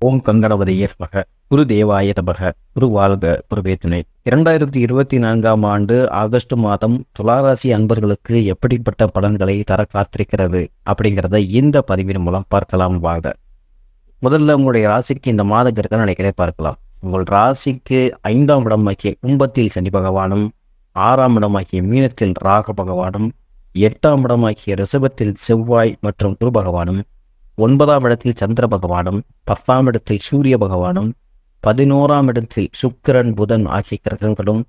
ஓம் கங்கணபதியே மக குரு தேவாய நமக. குரு வாழ்க. குருவே துணை. இரண்டாயிரத்தி இருபத்தி நான்காம் ஆண்டு ஆகஸ்ட் மாதம் துளாராசி அன்பர்களுக்கு எப்படிப்பட்ட பலன்களை தர காத்திருக்கிறது அப்படிங்கிறத இந்த பதிவின் மூலம் பார்க்கலாம் வாங்க. முதல்ல உங்களுடைய ராசிக்கு இந்த மாத கிரக நிலைகளை பார்க்கலாம். உங்கள் ராசிக்கு ஐந்தாம் இடமாகிய கும்பத்தில் சனி பகவானும் ஆறாம் இடமாகிய மீனத்தில் ராக பகவானும் எட்டாம் இடமாகிய ரிசபத்தில் செவ்வாய் மற்றும் குரு பகவானும் ஒன்பதாம் இடத்தில் சந்திர பகவானும் பத்தாம் இடத்தில் சூரிய பகவானும் பதினோராம் இடத்தில் சுக்கிரன் புதன் ஆகிய கிரகங்களும்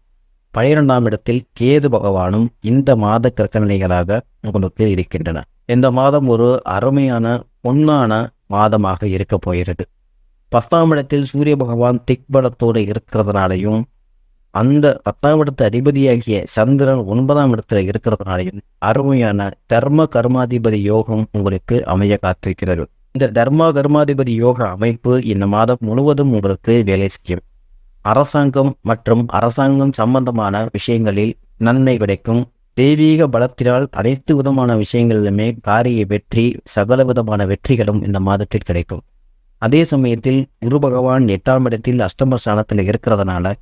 பனிரெண்டாம் இடத்தில் கேது பகவானும் இந்த மாத கிரகநிலைகளாக உங்களுக்கு இருக்கின்றன. இந்த மாதம் ஒரு அருமையான பொன்னான மாதமாக இருக்க போகிறது. பத்தாம் இடத்தில் சூரிய பகவான் திக்பலத்தோடு இருக்கிறதுனாலையும் அந்த பத்தாம் இடத்து அதிபதியாகிய சந்திரன் ஒன்பதாம் இடத்துல இருக்கிறதுனாலையும் அருமையான தர்ம கர்மாதிபதி யோகம் உங்களுக்கு அமைய காத்திருக்கிறது. இந்த தர்ம கர்மாதிபதி யோக அமைப்பு இந்த மாதம் முழுவதும் உங்களுக்கு வேலை செய்யும். அரசாங்கம் மற்றும் அரசாங்கம் சம்பந்தமான விஷயங்களில் நன்மை கிடைக்கும். தெய்வீக பலத்தினால் அனைத்து விதமான விஷயங்களிலுமே காரிய வெற்றி சகல விதமான வெற்றிகளும் இந்த மாதத்தில் கிடைக்கும். அதே சமயத்தில் குரு பகவான் எட்டாம் இடத்தில் அஷ்டம ஸ்தானத்தில் இருக்கிறதுனால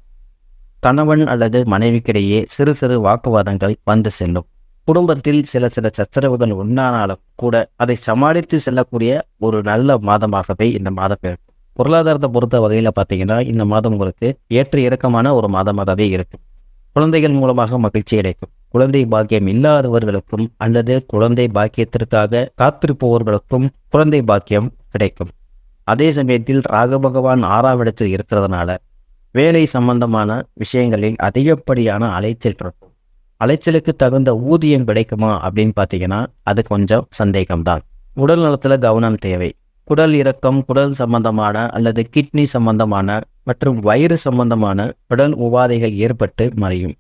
கணவன் அல்லது மனைவிக்கிடையே சிறு சிறு வாக்குவாதங்கள் வந்து செல்லும். குடும்பத்தில் சில சில சச்சரவுகள் உண்டானாலும் கூட அதை சமாளித்து செல்லக்கூடிய ஒரு நல்ல மாதமாகவே இந்த மாதம் இருக்கும் பொருளாதாரத்தை பொறுத்த வகையில் பார்த்தீங்கன்னா இந்த மாதம் உங்களுக்கு ஏற்ற இறக்கமான ஒரு மாதமாகவே இருக்கும் குழந்தைகள் மூலமாக மகிழ்ச்சி கிடைக்கும் குழந்தை பாக்கியம் இல்லாதவர்களுக்கும் அல்லது குழந்தை பாக்கியத்திற்காக காத்திருப்பவர்களுக்கும் குழந்தை பாக்கியம் கிடைக்கும். அதே சமயத்தில் ராக பகவான் ஆறாம் இடத்தில் இருக்கிறதுனால வேலை சம்பந்தமான விஷயங்களில் அதிகப்படியான அலைச்சல் இருக்கும் அலைச்சலுக்கு தகுந்த ஊதியம் கிடைக்குமா அப்படின்னு பார்த்தீங்கன்னா அது கொஞ்சம் சந்தேகம்தான். உடல் நலத்தில் கவனம் தேவை. குடல் இறக்கம் குடல் சம்பந்தமான அல்லது கிட்னி சம்பந்தமான மற்றும் வயிறு சம்பந்தமான உடல் உபாதைகள் ஏற்பட்டு மறையும்.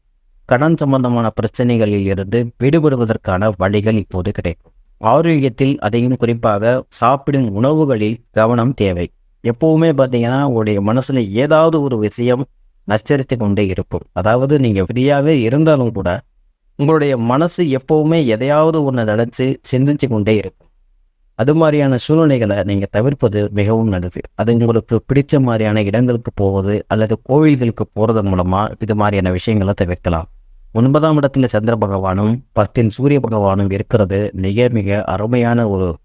கடன் சம்பந்தமான பிரச்சனைகளில் இருந்து விடுபடுவதற்கான வழிகள் இப்போது கிடைக்கும். ஆரோக்கியத்தில் அதையும் குறிப்பாக சாப்பிடும் உணவுகளில் கவனம் தேவை. எப்பவுமே பார்த்தீங்கன்னா உங்களுடைய மனசில் ஏதாவது ஒரு விஷயம் நச்சரித்து கொண்டே இருக்கும். அதாவது நீங்கள் ஃப்ரீயாகவே இருந்தாலும் கூட உங்களுடைய மனசு எப்போவுமே எதையாவது ஒன்று நினச்சி சிந்திச்சு கொண்டே இருக்கும். அது மாதிரியான சூழ்நிலைகளை நீங்கள் தவிர்ப்பது மிகவும் நல்லது. அது உங்களுக்கு பிடிச்ச மாதிரியான இடங்களுக்கு போவது அல்லது கோவில்களுக்கு போகிறது மூலமாக இது மாதிரியான விஷயங்களை தவிர்க்கலாம். ஒன்பதாம் இடத்துல சந்திர பகவானும் பத்தில் சூரிய பகவானும் இருக்கிறது. மிக மிக அருமையான ஒரு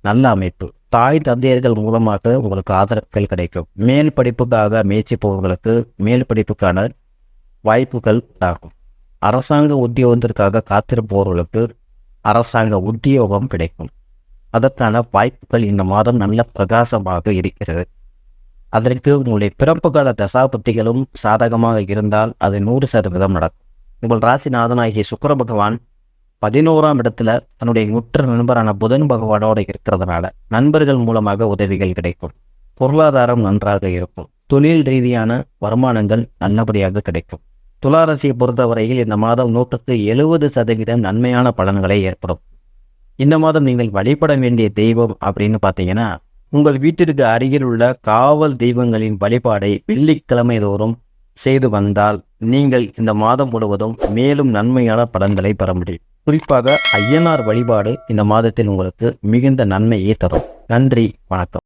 நல்ல அமைப்பு. தாய் தந்தையர்கள் மூலமாக உங்களுக்கு ஆதரவுகள் கிடைக்கும். மேல் படிப்புக்காக முயற்சிப்பவர்களுக்கு மேல் படிப்புக்கான வாய்ப்புகள் உண்டாகும். அரசாங்க உத்தியோகத்திற்காக காத்திருப்பவர்களுக்கு அரசாங்க உத்தியோகம் கிடைக்கும். அதற்கான வாய்ப்புகள் இந்த மாதம் நல்ல பிரகாசமாக இருக்கிறது. அதற்கு உங்களுடைய பிறப்பு கால தசாபத்திகளும் சாதகமாக இருந்தால் அது நூறு சதவீதம் நடக்கும். உங்கள் ராசிநாதனாகிய சுக்கர பகவான் பதினோராம் இடத்துல தன்னுடைய உற்ற நண்பரான புதன் பகவானோடு இருக்கிறதுனால நண்பர்கள் மூலமாக உதவிகள் கிடைக்கும். பொருளாதாரம் நன்றாக இருக்கும். தொழில் ரீதியான வருமானங்கள் நல்லபடியாக கிடைக்கும். துளாரசியை பொறுத்தவரையில் இந்த மாதம் நூற்றுக்கு எழுபது சதவீதம் நன்மையான பலன்களை ஏற்படும். இந்த மாதம் நீங்கள் வழிபட வேண்டிய தெய்வம் அப்படின்னு பார்த்தீங்கன்னா உங்கள் வீட்டிற்கு அருகில் உள்ள காவல் தெய்வங்களின் வழிபாடை வெள்ளிக்கிழமை தோறும் செய்து வந்தால் நீங்கள் இந்த மாதம் முழுவதும் மேலும் நன்மையான பலன்களை பெற முடியும். குறிப்பாக ஐயனார் வழிபாடு இந்த மாதத்தில் உங்களுக்கு மிகுந்த நன்மையை தரும். நன்றி வணக்கம்.